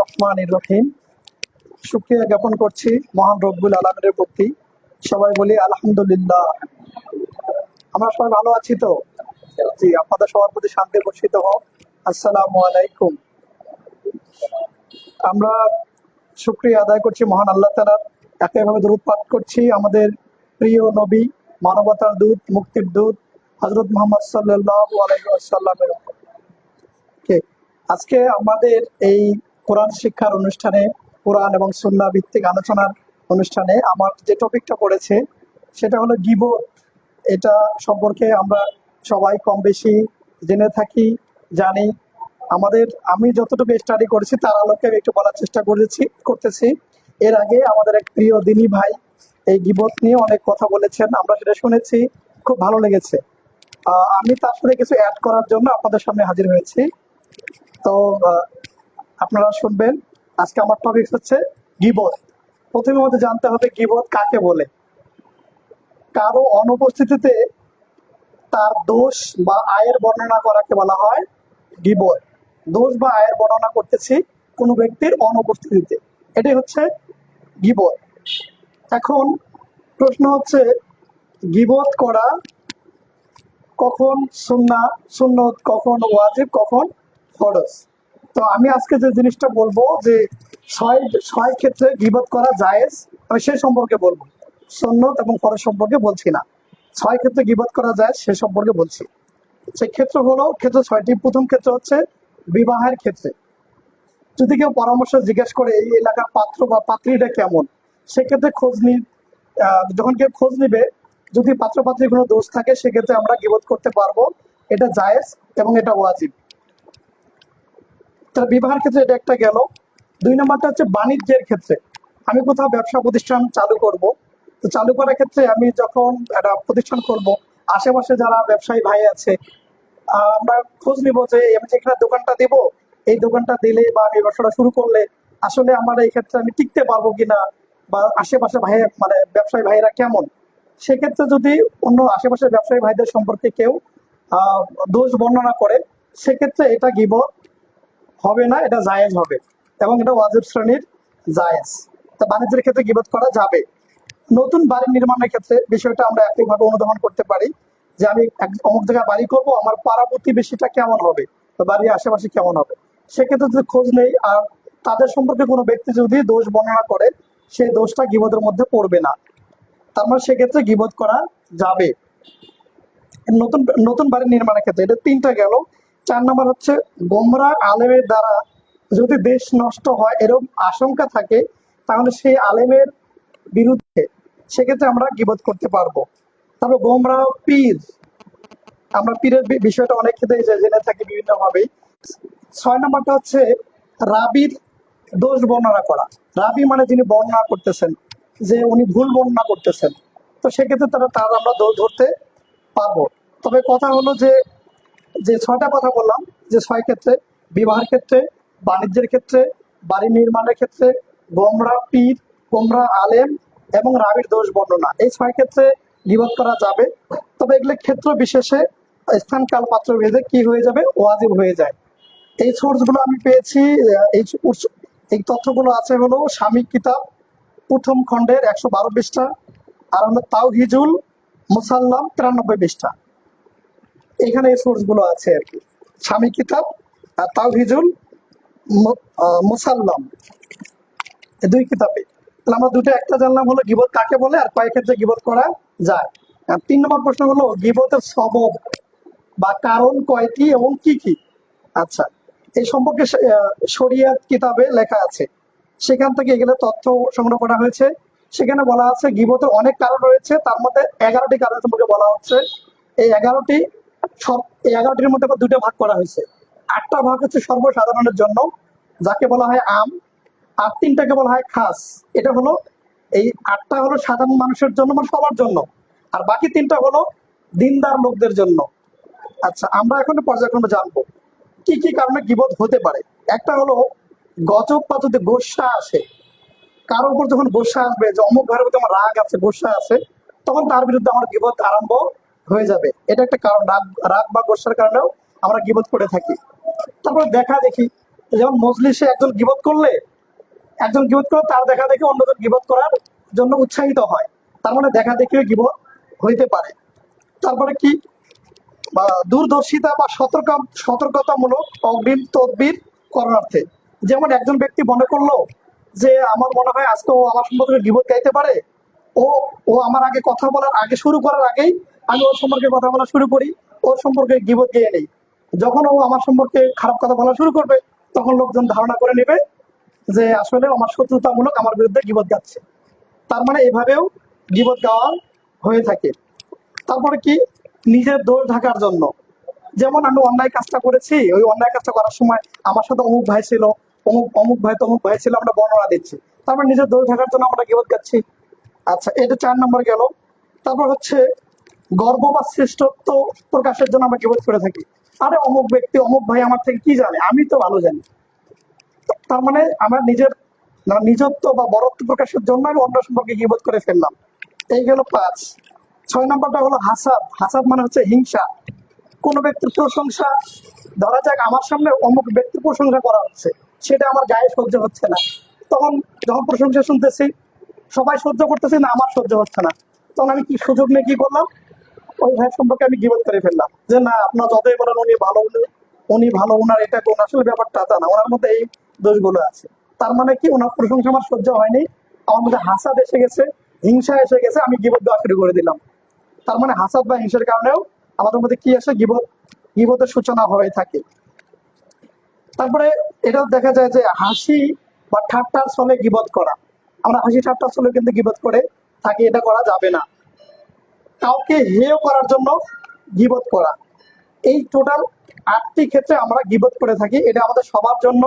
রহমান রহিম জ্ঞাপন করছি মহান রব্বুল আলমের প্রতি। সবাই বলি আলহামদুলিল্লাহ। আমরা সবাই ভালো আছি তো? জি, আপনাদের সবার প্রতি শান্তি বর্ষিত হোক। আসসালামু আলাইকুম। আমরা শুক্রিয়া আদায় করছি মহান আল্লাহ তালার একইভাবে দূত পাঠ করছি। আমাদের প্রিয় নবী, মানবতার দূত, মুক্তির দূত হজরত মোহাম্মদ ওকে আজকে আমাদের এই কোরআন শিক্ষার অনুষ্ঠানে, কোরআন এবং সুন্না ভিত্তিক আলোচনার অনুষ্ঠানে আমার যে টপিকটা পড়েছে, সেটা হলো গিবত। এটা সম্পর্কে আমরা সবাই কম বেশি জেনে থাকি, জানি। আমাদের, আমি যতটুকু স্টাডি করেছি, তার আলোকে একটু বলার চেষ্টা করেছি, করতেছি। এর আগে আমাদের এক প্রিয় দিনী ভাই এই গিবত নিয়ে অনেক কথা বলেছেন, আমরা সেটা শুনেছি, খুব ভালো লেগেছে। আমি তার সাথে কিছু অ্যাড করার জন্য আপনাদের সামনে হাজির হয়েছি। তো আপনারা শুনবেন, আজকে আমার টপিক হচ্ছে গিবত। প্রথমে আমাদের জানতে হবে গিবত কাকে বলে? কারও অনুপস্থিতিতে তার দোষ বা আয়ের বর্ণনা করাকে বলা হয় গিবত। দোষ বা আয়ের বর্ণনা করতেছি কোনো ব্যক্তির অনুপস্থিতিতে। এটাই হচ্ছে গিবত। এখন প্রশ্ন হচ্ছে, গিবত করা কখন সুন্না, সুন্নত কখন ওয়াজিব, কখন ফরজ? তো আমি আজকে যে জিনিসটা বলব যে ছয় ছয় ক্ষেত্রে গিবত করা জায়েজ, আমি সে সম্পর্কে বলব। সুন্নত এবং ফরজ সম্পর্কে বলছি না। ছয় ক্ষেত্রে গিবত করা যায়, সে সম্পর্কে বলছি। সেই ক্ষেত্র হলো, ক্ষেত্র ছয়টি। প্রথম ক্ষেত্র হচ্ছে বিবাহের ক্ষেত্রে। যদি কেউ পরামর্শ জিজ্ঞেস করে, এই এলাকার পাত্র বা পাত্রীটা কেমন? সেক্ষেত্রে খোঁজ নি যখন কেউ খোঁজ নিবে যদি পাত্র পাত্রীর কোনো দোষ থাকে, সেক্ষেত্রে আমরা গিবত করতে পারব। এটা জায়েজ এবং এটা ওয়াজিব। তার বিবাহের ক্ষেত্রে এটা একটা গেল। দুই নম্বরটা হচ্ছে বাণিজ্যের ক্ষেত্রে। আমি কোথাও ব্যবসা প্রতিষ্ঠান চালু করব। তো চালু করার ক্ষেত্রে আমি যখন একটা প্রতিষ্ঠান করব, আশেপাশে যারা ব্যবসায়ী ভাই আছে, আমরা খোঁজ নিব যে আমি যেখানে দোকানটা দেব, এই দোকানটা দিলে বা আমি ব্যবসাটা শুরু করলে আসলে আমার এই ক্ষেত্রে আমি টিকতে পারব কিনা বা আশেপাশে ভাই মানে ব্যবসায়ী ভাইয়েরা কেমন? সেক্ষেত্রে যদি অন্য আশেপাশের ব্যবসায়ী ভাইদের সম্পর্কে কেউ দোষ বর্ণনা করে, সেক্ষেত্রে এটা গিবত হবে না, এটা জায়েজ হবে এবং এটা ওয়াজিব শ্রেণির জায়েজ। তা বাণিজ্যের ক্ষেত্রে গিবত করা যাবে। নতুন বাড়ি নির্মাণের ক্ষেত্রে বিষয়টা আমরা একইভাবে অনুধাবন করতে পারি যে আমি অমুক জায়গায় বাড়ি করব, আমার পাড়া প্রতিবেশীটা কেমন হবে বাড়ির আশেপাশে কেমন হবে? সেক্ষেত্রে যদি খোঁজ নেই, আর তাদের সম্পর্কে কোনো ব্যক্তি যদি দোষ বর্ণনা করে, সেই দোষটা গিবতের মধ্যে পড়বে না। তার মানে সেক্ষেত্রে গিবত করা যাবে। নতুন নতুন বাড়ি নির্মাণের ক্ষেত্রে এটা তিনটা গেল। চার নম্বর হচ্ছে গোমরা আলেমের দ্বারা যদি দেশ নষ্ট হয় এরকম আশঙ্কা থাকে, তাহলে সেই আলেমের বিরুদ্ধে সেক্ষেত্রে আমরা গিবত করতে পারব। তারপর গোমরা পীর। আমরা পীরের বিষয়টা অনেক ক্ষেত্রে জেনে থাকি বিভিন্ন ভাবেই ছয় নম্বরটা হচ্ছে রাবির দোষ বর্ণনা করা। রাবি মানে যিনি বর্ণনা করতেছেন। যে উনি ভুল বর্ণনা করতেছেন। তো সেক্ষেত্রে তারা তার আমরা দোষ ধরতে পারব। তবে কথা হলো যে যে ছয়টা কথা বললাম, যে ছয় ক্ষেত্রে বিবাহের ক্ষেত্রে, বাণিজ্যের ক্ষেত্রে, বাড়ি নির্মাণের ক্ষেত্রে, গোমরা পীর, গোমরা আলেম এবং রাবির দোষ বর্ণনা। এই ছয় ক্ষেত্রে গিবত করা যাবে। তবে এগুলো ক্ষেত্র বিশেষে স্থান কাল পাত্র ভেদে কি হয়ে যাবে ওয়াজিব হয়ে যায়। এই সোর্সগুলো আমি পেয়েছি এই এই তথ্যগুলো আছে হলো স্বামী কিতাব প্রথম খণ্ডের একশো বারো পৃষ্ঠা আর হলো তাও হিজুল মুসাল্লাম তিরানব্বই পৃষ্ঠা এখানে এই সোর্সগুলো আছে আর কি। স্বামী কিতাব আর তাও হিজুল মুসাল্লাম। দুই কিতাবে। তাহলে আমরা দুটো একটা জানলাম হলো গিবত কাকে বলে আর কয়েক ক্ষেত্রে গিবত করা যায়। তিন নম্বর প্রশ্ন হলো গিবতের সবব বা কারণ কয়টি এবং কি কি? আচ্ছা এই সম্পর্কে শরিয়াত কিতাবে লেখা আছে। সেখান থেকে এগুলো তথ্য সংগ্রহ করা হয়েছে। সেখানে বলা আছে গিবতের অনেক কারণ রয়েছে, তার মধ্যে এগারোটি কারণ সম্পর্কে বলা হচ্ছে। এই এগারোটি, সব, এই এগারোটির মধ্যে দুটো ভাগ করা হয়েছে। আটটা ভাগ হচ্ছে সর্বসাধারণের জন্য, যাকে বলা হয় আম, আর তিনটাকে বলা হয় খাস। এটা হলো, এই আটটা হলো সাধারণ মানুষের জন্য মানে সবার জন্য, আর বাকি তিনটা হলো দিনদার লোকদের জন্য। আচ্ছা আমরা এখন পর্যায়ক্রমে জানব, কি কি কারণে গিবত হতে পারে? একটা হলো গজব যদি গোসা আসে। কারোর উপর যখন গোসা আসবে, যে অমুক ঘরের প্রতি আমার রাগ আছে, গোসা আছে তখন তার বিরুদ্ধে আমার গিবত আরম্ভ হয়ে যাবে। এটা একটা কারণ, রাগ রাগ বা গোসার কারণেও আমরা গিবত করে থাকি। তারপর দেখা দেখি, যেমন মজলিসে একজন গিবত করলে, একজন গিবত করে তার দেখা দেখি অন্যজন গিবত করার জন্য উৎসাহিত হয়। তার মানে দেখা দেখিও গিবত হইতে পারে। তারপরে কি? দূরদর্শিতা বা সতর্ক, সতর্কতামূলক অগ্রিম তদবির করণার্থে। যেমন একজন ব্যক্তি মনে করল যে আমার মনে হয় আজকে ও আমার সম্পর্কে গিবত গাইতে পারে, ও ও আমার আগে কথা বলার আগে শুরু করার আগেই আমি ওর সম্পর্কে কথা বলা শুরু করি, ওর সম্পর্কে গিবত গিয়ে নেই। যখন ও আমার সম্পর্কে খারাপ কথা বলা শুরু করবে, তখন লোকজন ধারণা করে নেবে যে আসলে আমার শত্রুতামূলক আমার বিরুদ্ধে গিবত গাচ্ছে। তার মানে এভাবেও গিবত গাওয়া হয়ে থাকে। তারপরে কি? নিজের দোষ ঢাকার জন্য। যেমন আমি অন্যায় কাজটা করেছি, ওই অন্যায় কাজটা করার সময় আমার সাথে অমুক ভাই ছিল অমুক অমুক ভাই, তমুক ভাই ছিল, আমরা বর্ণনা দিচ্ছি। তারপর নিজের দোষ ঢাকার জন্য আমরা গিবত গাচ্ছি। আচ্ছা এটা চার নম্বর গেল। তারপর হচ্ছে গর্ব বা শ্রেষ্ঠত্ব প্রকাশের জন্য আমরা গিবত করে থাকি। আরে, অমুক ব্যক্তি, অমুক ভাই আমার থেকে কি জানে? আমি তো ভালো জানি। তার মানে আমার নিজের নিজত্ব বা বরত্ব প্রকাশের জন্য আমি অন্য সম্পর্কে গিবত করে ফেললাম। এই গেল পাঁচ। ছয় নম্বরটা হলো হাসাদ হাসাদ মানে হচ্ছে হিংসা। কোন ব্যক্তির প্রশংসা, ধরা যাক আমার সামনে অমুক ব্যক্তির প্রশংসা করা হচ্ছে। সেটা আমার গায়ে সহ্য হচ্ছে না। তখন যখন প্রশংসা শুনতেছি, সবাই সহ্য করতেছে না, আমার সহ্য হচ্ছে না। তখন আমি কি সুযোগ নিয়ে কি করলাম? ওই ভাই সম্পর্কে আমি গিবত করে ফেললাম। যে না, আপনার যতই বলেন উনি ভালো উনি ভালো ওনার এটা গুণ আসলে ব্যাপারটা তা না। ওনার মধ্যে এই দোষগুলো আছে। তার মানে কি, ওনার প্রশংসা আমার সহ্য হয়নি। আমার মধ্যে হাসাদ এসে গেছে, হিংসা এসে গেছে, আমি গিবত দেওয়া শুরু করে দিলাম। তার মানে হাসাদ বা হিংসার কারণেও আমাদের মধ্যে কি আসে? গিবত, গিবতের সূচনা হয়ে থাকে। তারপরে এটাও দেখা যায় যে হাসি বা ঠাট্টার ছলে গিবত করা। আমরা হাসি ঠাট্টার ছলে কিন্তু গিবত করে থাকি, এটা করা যাবে না। কাউকে হেয় করার জন্য গিবত করা। এই টোটাল আটটি ক্ষেত্রে আমরা গিবত করে থাকি, এটা আমাদের সবার জন্য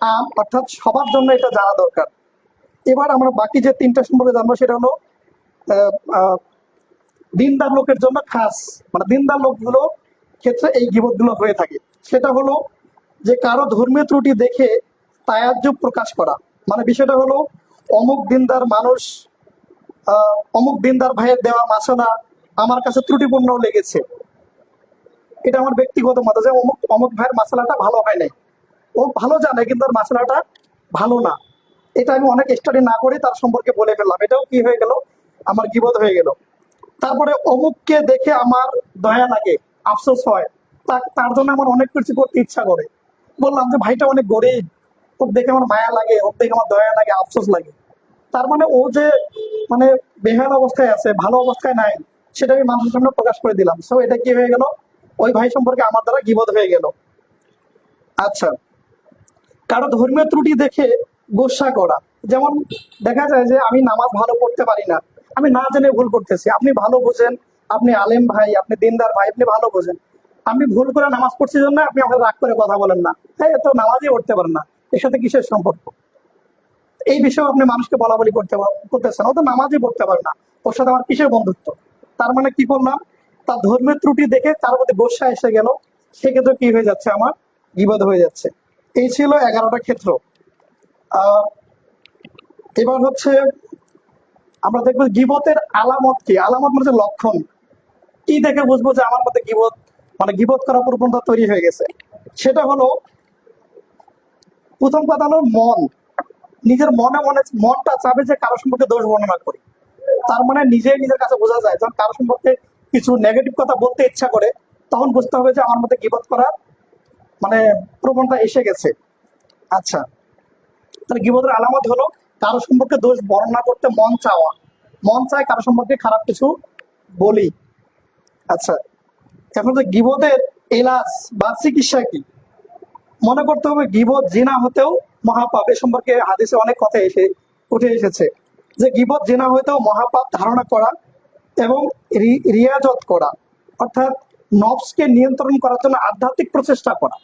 আম, অর্থাৎ সবার জন্য এটা জানা দরকার। এবার আমরা বাকি যে তিনটা সম্পর্কে জানব, সেটা হলো দিনদার লোকের জন্য খাস। মানে দিনদার লোকগুলো ক্ষেত্রে এই গিবতগুলো হয়ে থাকে। সেটা হলো যে কারও ধর্মীয় ত্রুটি দেখে তায়াজ্জু প্রকাশ করা। মানে বিষয়টা হলো, অমুক দিনদার মানুষ অমুক দিনদার ভাইয়ের দেওয়া মাসালা আমার কাছে ত্রুটিপূর্ণ লেগেছে। এটা আমার ব্যক্তিগত মত যে অমুক অমুক ভাইয়ের মাসালাটা ভালো হয় নাই। ও ভালো জানে, কিন্তু তার মাসালাটা ভালো না। এটা আমি অনেক স্টাডি না করে তার সম্পর্কে বলে ফেললাম। এটাও কি হয়ে গেল? আমার গিবত হয়ে গেল। তারপরে অমুককে দেখে আমার দয়া লাগে, আফসোস হয়। তার জন্য আমার অনেক কিছু করতে ইচ্ছা করে। বললাম যে ভাইটা অনেক গরিব, ওর দেখে আমার মায়া লাগে, ওর দেখে আমার দয়া লাগে, আফসোস লাগে। তার মানে ও যে মানে বেহাল অবস্থায় আছে, ভালো অবস্থায় নাই, সেটা আমি মানুষের সামনে প্রকাশ করে দিলাম। সো এটা কি হয়ে গেল? ওই ভাই সম্পর্কে আমার দ্বারা গিবত হয়ে গেল। আচ্ছা কারও ধর্মীয় ত্রুটি দেখে গোসা করা। যেমন দেখা যায় যে আমি নামাজ ভালো পড়তে পারি না। আমি না জেনে ভুল করতেছি। আপনি ভালো বোঝেন, আপনি আলেম ভাই, আপনি দিনদার ভাই, আপনি ভালো বোঝেন। আমি ভুল করে নামাজ পড়ছি জন্য আপনি আমাকে রাগ করে কথা বলেন না। হ্যাঁ এ তো নামাজই পড়তে পারেন না। এর সাথে কিসের সম্পর্ক? এই বিষয়ে আপনি মানুষকে বলা বলি করতে করতেছেন। ও তো নামাজই পড়তে পারে না। ওর সাথে আমার কিসের বন্ধুত্ব? তার মানে কি করলাম তার ধর্মের ত্রুটি দেখে তার মধ্যে গোসা এসে গেল। সেক্ষেত্রে কি হয়ে যাচ্ছে? আমার বিপদ হয়ে যাচ্ছে। এই ছিল এগারোটা ক্ষেত্র। এবার হচ্ছে আমরা দেখব গিবতের আলামত কি? আলামত মানে লক্ষণ। কি দেখে বুঝব যে আমার মধ্যে গিবত মানে গিবত করার প্রবণতা তৈরি হয়ে গেছে। সেটা হলো, প্রথম কথা হলো মন। নিজের মনে মনে, মনটা চাবে যে কারও সম্পর্কে দোষ বর্ণনা করি। তার মানে নিজেই নিজের কাছে বোঝা যায়। যখন কারও সম্পর্কে কিছু নেগেটিভ কথা বলতে ইচ্ছা করে, তখন বুঝতে হবে যে আমার মধ্যে গিবত করার মানে প্রবণতা এসে গেছে। আচ্ছা তাহলে গিবতের আলামত হলো কারও সম্পর্কে দোষ বর্ণনা করতে মন চাওয়া। মন চায় কারও সম্পর্কে খারাপ কিছু বলি। আচ্ছা এখন তো গিবতের এলাজ বা চিকিৎসা কি? মনে করতে হবে গিবত জিনা হতেও মহাপাপ। এ সম্পর্কে হাদিসে অনেক কথা এসে, উঠে এসেছে। যে গিবত জিনা হতেও মহাপাপ ধারণা করা এবং রিয়াজত করা, অর্থাৎ নফসকে নিয়ন্ত্রণ করার জন্য আধ্যাত্মিক প্রচেষ্টা করা।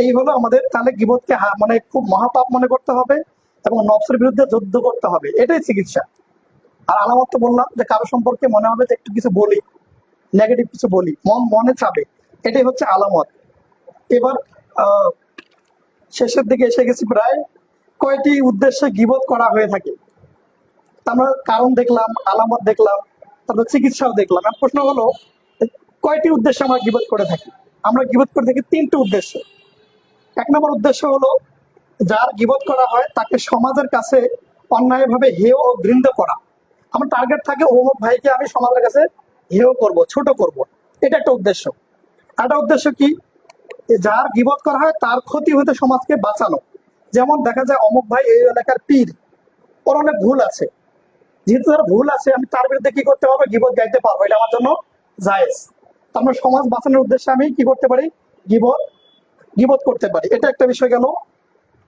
এই হলো আমাদের তাহলে গিবতকে হা- মানে খুব মহাপাপ মনে করতে হবে এবং নফসের বিরুদ্ধে যুদ্ধ করতে হবে। এটাই চিকিৎসা। আর আলামত বললাম যে কারও সম্পর্কে মনে হবে যে একটু কিছু বলি। নেগেটিভ কিছু বলি। মন চাবে। এটাই হচ্ছে আলামত। এবার শেষের দিকে এসে গেছি প্রায় কয়টি উদ্দেশ্যে গিবত করা হয়ে থাকে। আমরা কারণ দেখলাম, আলামত দেখলাম, তারপর চিকিৎসাও দেখলাম। প্রশ্ন হলো, কয়টি উদ্দেশ্যে আমরা গিবত করে থাকি? আমরা গিবত করে থাকি তিনটি উদ্দেশ্যে। এক নম্বর উদ্দেশ্য হলো, যার গিবত করা হয় তাকে সমাজের কাছে অন্যায়ভাবে হেয় ও বৃন্দ করা। আমার টার্গেট থাকে অমুক ভাইকে আমি সমাজের কাছে হেয় করব, ছোট করব। এটা একটা উদ্দেশ্য। একটা উদ্দেশ্য কি? যার গিবত করা হয়, তার ক্ষতি হতে সমাজকে বাঁচানো। যেমন দেখা যায় অমুক ভাই এই এলাকার পীর, ওর অনেক ভুল আছে। যেহেতু তার ভুল আছে, আমি তার বিরুদ্ধে কি করতে পারব গিবত গাইতে পারব, এটা আমার জন্য জায়েজ। আমরা সমাজ বাঁচানোর উদ্দেশ্যে আমি কি করতে পারি? গিবত গিবত করতে পারি। এটা একটা বিষয় গেল।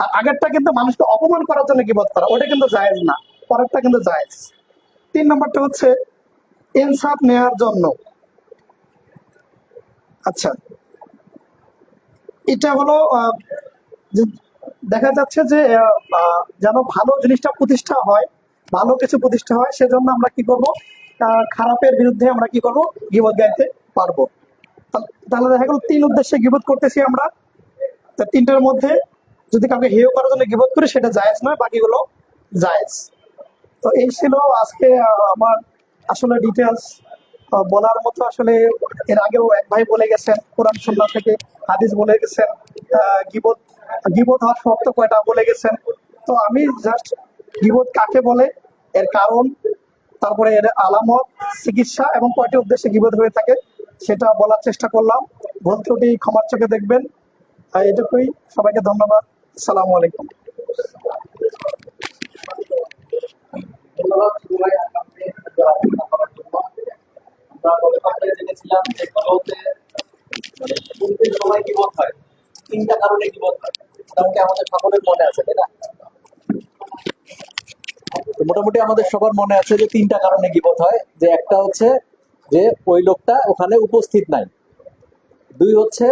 আর আগেরটা কিন্তু মানুষকে অপমান করার জন্য গিবত করা, ওটা কিন্তু জায়েজ না। পরেরটা কিন্তু জায়েজ। তিন নম্বরটা হচ্ছে ইনসাফ নেয়ার জন্য। আচ্ছা। এটা হলো দেখা যাচ্ছে যে যেন ভালো জিনিসটা প্রতিষ্ঠা হয়, ভালো কিছু প্রতিষ্ঠা হয়, সেজন্য আমরা কি করব খারাপের বিরুদ্ধে আমরা কি করব, গিবত গাইতে পারব। তাহলে দেখা গেল তিন উদ্দেশ্যে গিবত করতেছি আমরা। তিনটার মধ্যে যদি কাউকে হেয় করার জন্য গিবত করি, সেটা জায়েজ নয়, বাকিগুলো জায়েজ। তো এই ছিল আজকে আমার আসলে ডিটেলস বলার মতো আসলে এর আগেও এক ভাই বলে গেছেন, কোরআন সন্না থেকে হাদিস বলে গেছেন গিবত গিবত হওয়ার শর্ত কয়টা বলে গেছেন। তো আমি জাস্ট গিবত কাকে বলে, এর কারণ, তারপরে এর আলামত, চিকিৎসা এবং কয়টি উদ্দেশ্যে গিবত হয়ে থাকে, সেটা বলার চেষ্টা করলাম। ভুল ত্রুটি ক্ষমার চোখে দেখবেন। এটুকুই। সবাইকে ধন্যবাদ। আসসালামু আলাইকুম ধন্যবাদ সবাই আপনাকে আলোচনা করার জন্য। আমরা গত সপ্তাহে জেনেছিলাম যে কলতে মানে শুনতে সময় কি বোধ হয় তিনটা কারণে কি বলতো মোটামুটি আমাদের সকলের মনে আছে, তাই না? মোটামুটি আমাদের সবার মনে আছে যে তিনটা কারণে গিবত হয়? যে একটা হচ্ছে যে ওই লোকটা ওখানে উপস্থিত নাই। দুই হচ্ছে